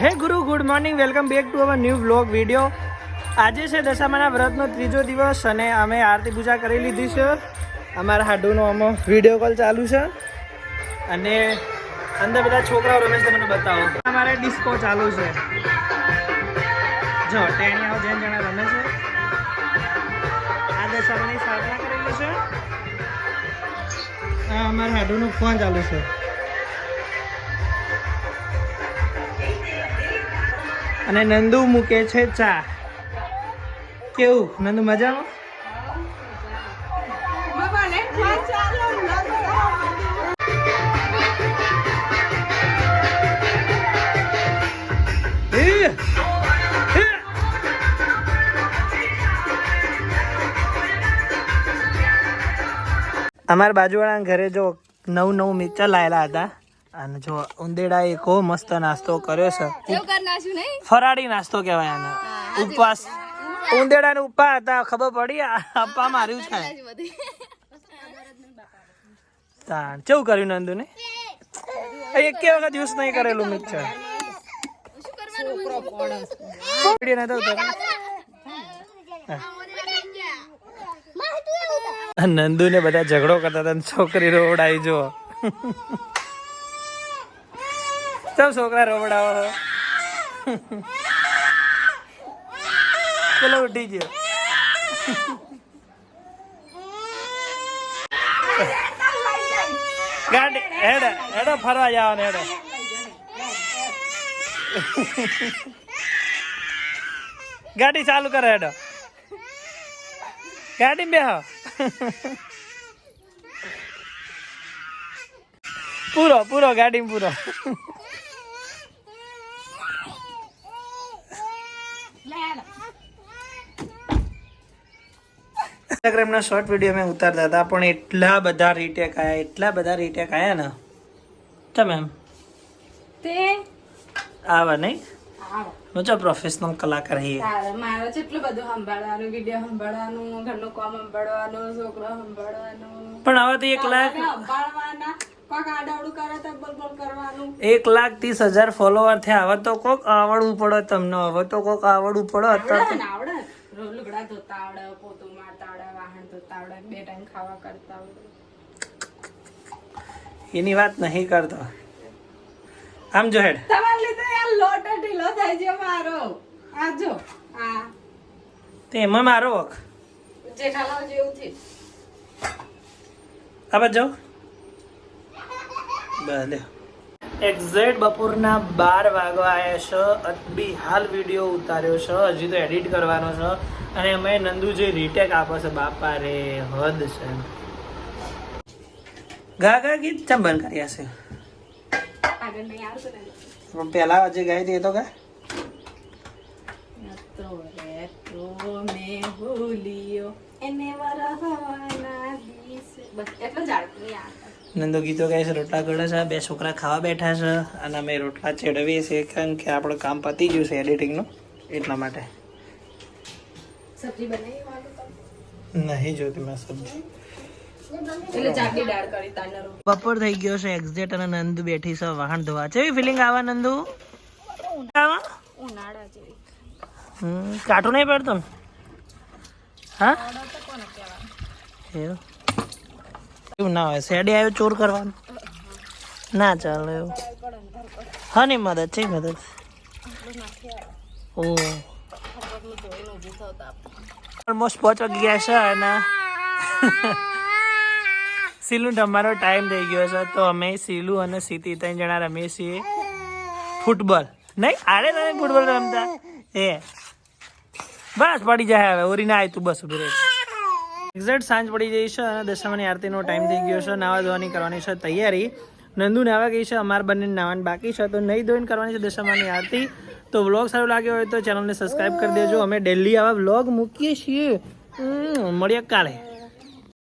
હે ગુરુ good morning welcome back to our new vlog video આજે છે દશામાના વ્રતનો ત્રીજો દિવસ અને અમે આરતી પૂજા કરી લીધી છે. અમારા હાડુનો અમો વીડિયો કોલ ચાલુ છે. અને અંદર બધા છોકરાઓ રમે છે તમને બતાવો. અમારે ડિસ્કો ચાલુ છે. જો ટેણીઓ જેમ જણા રમે છે. આ દશામાની સ્થાપના કરેલી છે. અમારા હાડુનો ફોન ચાલુ છે. અને નંદુ મૂકે છે ચા. કેવું? નંદુ મજામાં! અમારા બાજુવાળાના ઘરે જો નવું નવું મિક્સર લાયેલા હતા. અને જો ઉંદેડા એ કો મસ્ત નાસ્તો કર્યો છે. ફરાળી નાસ્તો કહેવાય આને ઉપવાસ. ઉંદેડા ને ઉપા હતા ખબર પડી? આ અપ્પા માર્યું છે. તાણ કેવું કર્યું નંદુ ને એક કે વખત યુઝ નહીં કરેલું મિક્સર? નંદુ ને બધા ઝઘડો કરતા હતા અને છોકરી રોવડાવી જો ચમ છોકરા રોવડાવો? પેલો ઉઠી ગયો. ગાડી, હેડ, હેડો, ફરવા જવાનું, હેડો. ગાડી ચાલુ કરે, હેડો. ગાડી બેહો. પૂરો પૂરો, ગાડી પૂરો. ઇન્સ્ટાગ્રામના શોર્ટ વીડિયો મેં ઉતારતા હતા પણ એટલા બધા રીટેક આયા એટલા બધા રીટેક આયા ને. તમે એમ? તે? આવા નહીં? હું જો પ્રોફેશનલ કલાકાર હી. મારો જેટલું બધું સંભાળવાનું વીડિયો સંભાળવાનું ઘરનું કામ સંભાળવાનું છોકરો સંભાળવાનું. પણ હવે તો એક લાખ સંભાળવાના એક લાખ ત્રીસ હજાર ફોલોવર થયા હવે તો કોક આવડવું પડે તમને હવે તો કોક આવડવું પડે અત્યારે તો આવડે બે ટાઈમ ખાવા કરતા હોય. એની વાત નહીં કરતો. આમ જો હેડ. તમારે લીધે યાર લોટ ઢીલો થાય છે મારો. આ જો આ. તે એમાં મારો વખ. જેઠાલાલ જેવું છે આ બાજુ જાઓ ભલે એક્ઝેક્ટ બપોરના બાર વાગવા આવ્યા છે અતબી હાલ વીડિયો ઉતાર્યો છે હજી તો એડિટ કરવાનો છે અને અમે નંદુ જે રીટેક આપે છે બાપા રે હદ છે. ગા ગા ગીત ચમ બંધ કર્યા છે? પણ પહેલા જે ગાઈ દે તો ગા તો રે તો મેં ભૂલ્યો. એને વરહવાના દિવસે. એટલો. નંદુ ગીતો ગાય છે રોટલા ઘડે છે બે છોકરા ખાવા બેઠા છે અને અમે રોટલા ચેડવીએ છીએ કારણ કે આપણું કામ પતી ગયું છે એડિટિંગનું એટલા માટે. નહીં જોતી મેં સબ્જી. બપોર થઈ ગયો છે એક્ઝેટ અને નંદુ બેઠી છે વાહન ધોવા. કેવી ફિલિંગ આવા નંદુ? કાઠું નહીં પડતું હા? એવું? એવું ના હોય. શેડી આવ્યો ચોર કરવાનું? ના ચાલે એવું. હા મદદ છે મદદ. ઓ ઓલમોસ્ટ પહોંચવા ગયા છે અને સીલું તમારો ટાઈમ થઈ ગયો છે. તો અમે સીલું અને સીતી ત્રણ જણા રમીએ છીએ ફૂટબોલ. નહીં, આરે તમે ફૂટબોલ રમતા? એ. બસ પડી જાય હવે. ઓરી ના આવી તું બસ ઊભી રહી. એક્ઝેક્ટ સાંજ પડી જઈ છે અને દશામાની આરતીનો ટાઈમ થઈ ગયો છે. નાવા ધોવાની કરવાની છે તૈયારી. નંદુ નાવા ગઈ છે, અમારે બંને નાવાનું બાકી છે. તો નહીં ધોઈને કરવાની છે દશામાની આરતી. તો વ્લોગ સારો લાગ્યો હોય તો ચેનલને સબસ્ક્રાઈબ કરી દેજો. અમે ડેલી આવા વ્લોગ મૂકીએ છીએ. મળીએ કાલે.